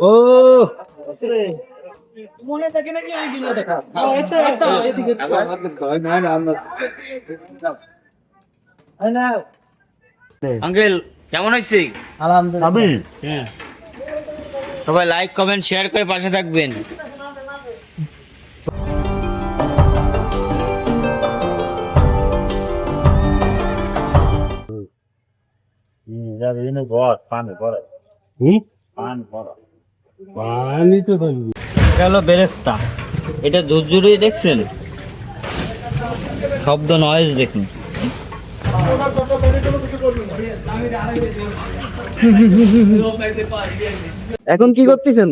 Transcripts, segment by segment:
ও। মনে থাকে নাকি ওই দিনও দেখা? এটা এটা এদিকে। আঙ্কেল কেমন হয়েছে? আলহামদুলিল্লাহ। হ্যাঁ। সবাই লাইক কমেন্ট শেয়ার করে পাশে থাকবেন। পানি তো এটা হলো বেরেস্তা। এটা দুধ জুড়িয়ে দেখছেন? শব্দ নয়েজ দেখুন। এখন কি করতেছেন?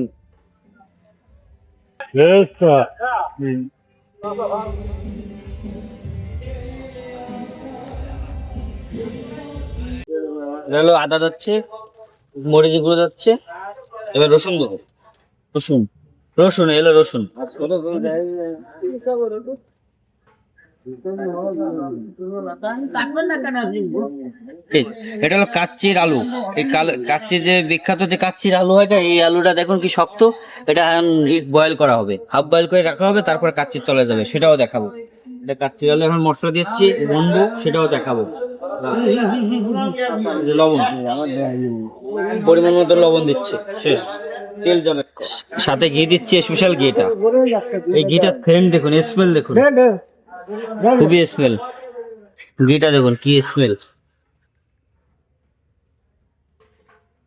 আদা যাচ্ছে। মরিচ গুঁড়ো যাচ্ছে। এবার রসুন দেবো রসুন। রসুন এলো রসুন। এটা হলো কাচ্চির আলু। এই কাচ্চির যে বিখ্যাত যে কাচ্চির আলু হয় এই আলুটা দেখুন কি শক্ত। এটা বয়েল করা হবে। হাফ বয়েল করে রাখা হবে তারপর কাচ্চির তলে যাবে। সেটাও দেখাবো। এটা কাচ্চির আলু এখন মশলা দিচ্ছি বন্ধু সেটাও দেখাবো। লবণ। পরিমাণ মতো লবণ দিচ্ছে। শেষ। তেল যাবে সাথে ঘি দিচ্ছি স্পেশাল ঘিটা। এই ঘিটার ফ্রেন্ড দেখুন স্মেল দেখুন। খুবই স্মেল ঘিটা দেখুন কি স্মেল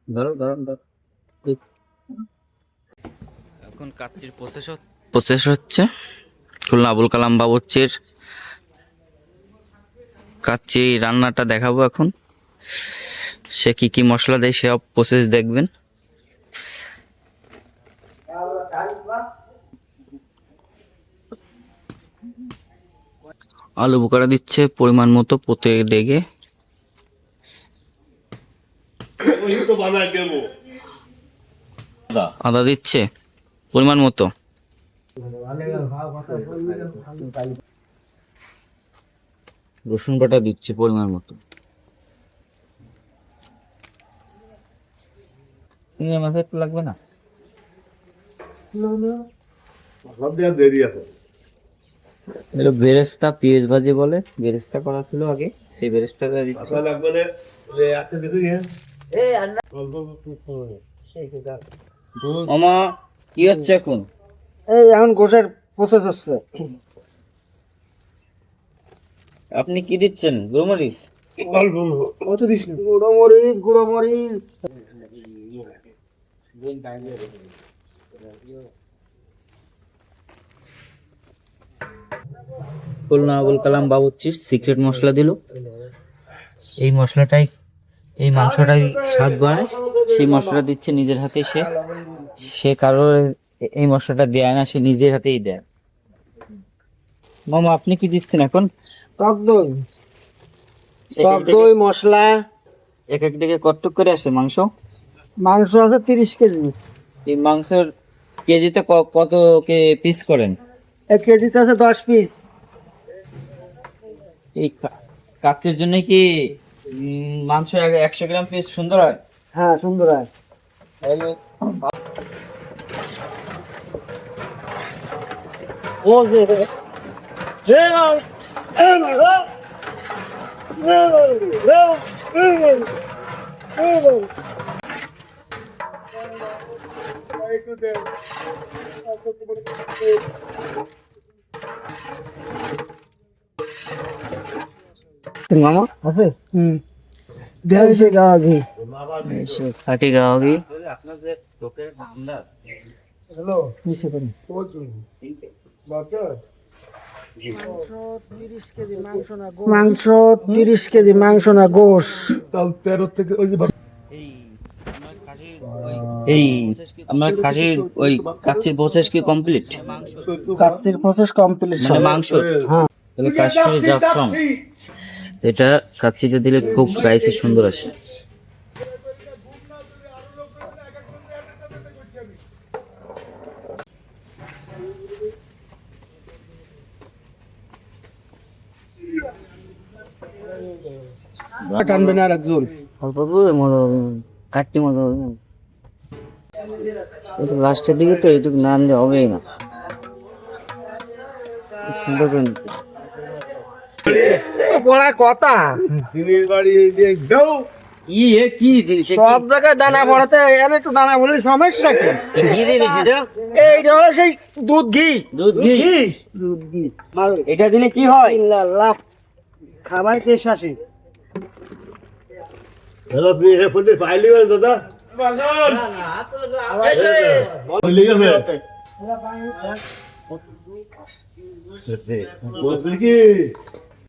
ধরো ধরো ধরো। এখন কাচ্চির প্রসেস প্রসেস হচ্ছে। খুলনা আবুল কালাম বাবুর্চির কাচ্চি রান্নাটা দেখাবো এখন। সে কি কি মশলা দেয় সব প্রসেস দেখবেন। আলু বোকারা দিচ্ছে পরিমাণ মতো পোতে ডেগে আদা দিচ্ছে পরিমাণ মতো। রসুন বাটা দিচ্ছে পরিমাণ মতো। চিংড়ি মাছ একটু লাগবে না? এটা বেরেস্তা পেঁয়াজ ভাজি বলে বেরেস্তা করা ছিল আগে সেই বেরেস্তাটা দিচ্ছে। মামা কি হচ্ছে এখন? এই এখন গোসের প্রসেস হচ্ছে। আপনি কি দিচ্ছেন? গোলমরিচ? কত দিস গুঁড়ো মরিচ খুলনা আবুল কালাম বাবুর্চির সিক্রেট মশলা দিল। এই মশলাটাই এই মাংসটাই স্বাদ বাড়ায়। সেই মশলা দিচ্ছে নিজের হাতে সে সে কারও এই মশলাটা দেয় না সে নিজের হাতেই দেয়। মামা আপনি কি দিচ্ছেন এখন? টক দই। টক দই মশলা। এক এক দিকে কটটুক করে আসে মাংস। মাংস আছে তিরিশ কেজি এই মাংসের কেজিতে কত কে পিস করেন এক কেজিতে আছে দশ পিস এই কাকের জন্য কি মাংস এক- একশো গ্রাম পিস সুন্দর হয় হ্যাঁ সুন্দর হয় ও যে মামা? আছে? হুম। দেড়শো হ্যালো? নিচে মাংস তিরিশ কেজি মাংস না গোস তেরো গোশ এই আমার খাসির ওই কাচ্চির প্রসেস কি কমপ্লিট কাচ্চির প্রসেস কমপ্লিট মানে মাংস? হ্যাঁ। তাহলে কাশ্মীরি জাফরান এটা কাচ্চিতে দিলে খুব রাইসে সুন্দর আসে। টানবে না আর একজন অল্প মজা কাটতে মজা লাস্টের দিকে তো এইটুকু না আনলে হবেই না। সুন্দর করে নিতে। পড়া কথা। ই কি জিনিস সব জায়গায় দানা পড়াতে এনে একটু দানা বলে সমস্যা কি? কি- কি জিনিস এটা এইটা হলো সেই দুধ ঘি। দুধ ঘি? দুধ ঘি। এটা দিলে কি হয়? লাভ খাবার টেস্ট আসে।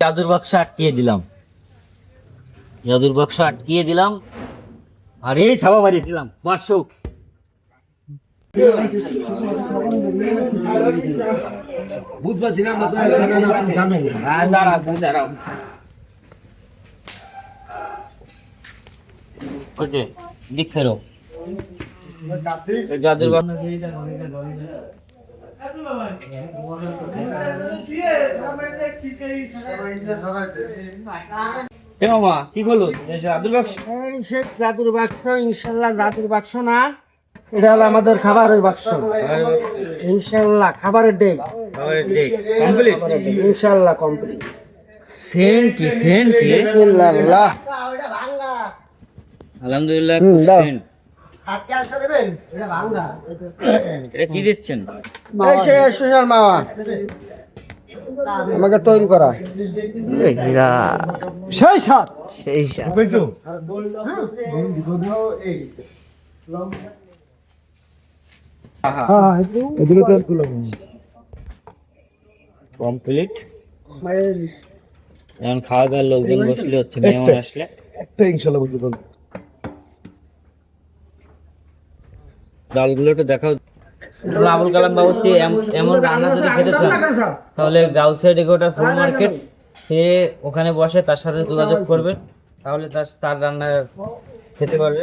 জাদুর বাক্স আটকিয়ে দিলাম জাদুর বাক্স আটকিয়ে দিলাম আর এই থাবা মারিয়ে দিলাম পাঁচশো ওকে দিক ফেরো। জাদুর বাক্স কি হলো জাদুর বাক্স। এই সে জাদুর বাক্স ইনশাল্লাহ জাদুর বাক্স না এটা হলো আমাদের খাবারের বাক্স। ইনশাল্লাহ খাবারের ডেক। কমপ্লিট? ইনশাল্লাহ কমপ্লিট। সেন কি সেন কি? বিসমিল্লাহ। আলহামদুলিল্লাহ হুম, এটা কি দিচ্ছেন? এই সে স্পেশাল মাওয়া আমাকে তৈরি করা। সেই সাত। সেই সাথ কমপ্লিট এখন খাওয়া দাওয়ার লোকজন বসলে হচ্ছে মেহমান আসলে। ডালগুলো একটু দেখাও আবুল কালাম বাবু এমন রান্না যদি খেতে চান তাহলে গার্লসের এগোটা ফুল মার্কেট সে ওখানে বসে তার সাথে যোগাযোগ করবে তাহলে তার তার রান্না খেতে পারবে।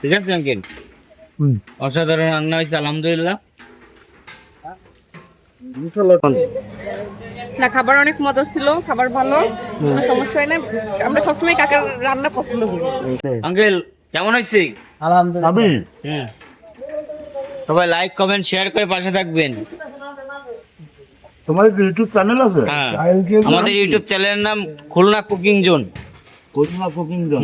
ঠিক আছে আঙ্কেল। অসাধারণ রান্না হয়েছে আলহামদুলিল্লাহ। না খাবার অনেক মজা ছিল খাবার ভালো কোনো সমস্যা হয় না আমরা সবসময় কাকার রান্না পছন্দ করি। আঙ্কেল কেমন হয়েছে? আলহামদুলিল্লাহ। হ্যাঁ। সবাই লাইক কমেন্ট শেয়ার করে পাশে থাকবেন। তোমার ইউটিউব চ্যানেল আছে? হ্যাঁ। আমাদের ইউটিউব চ্যানেলের নাম Khulna cooking zone Khulna cooking zone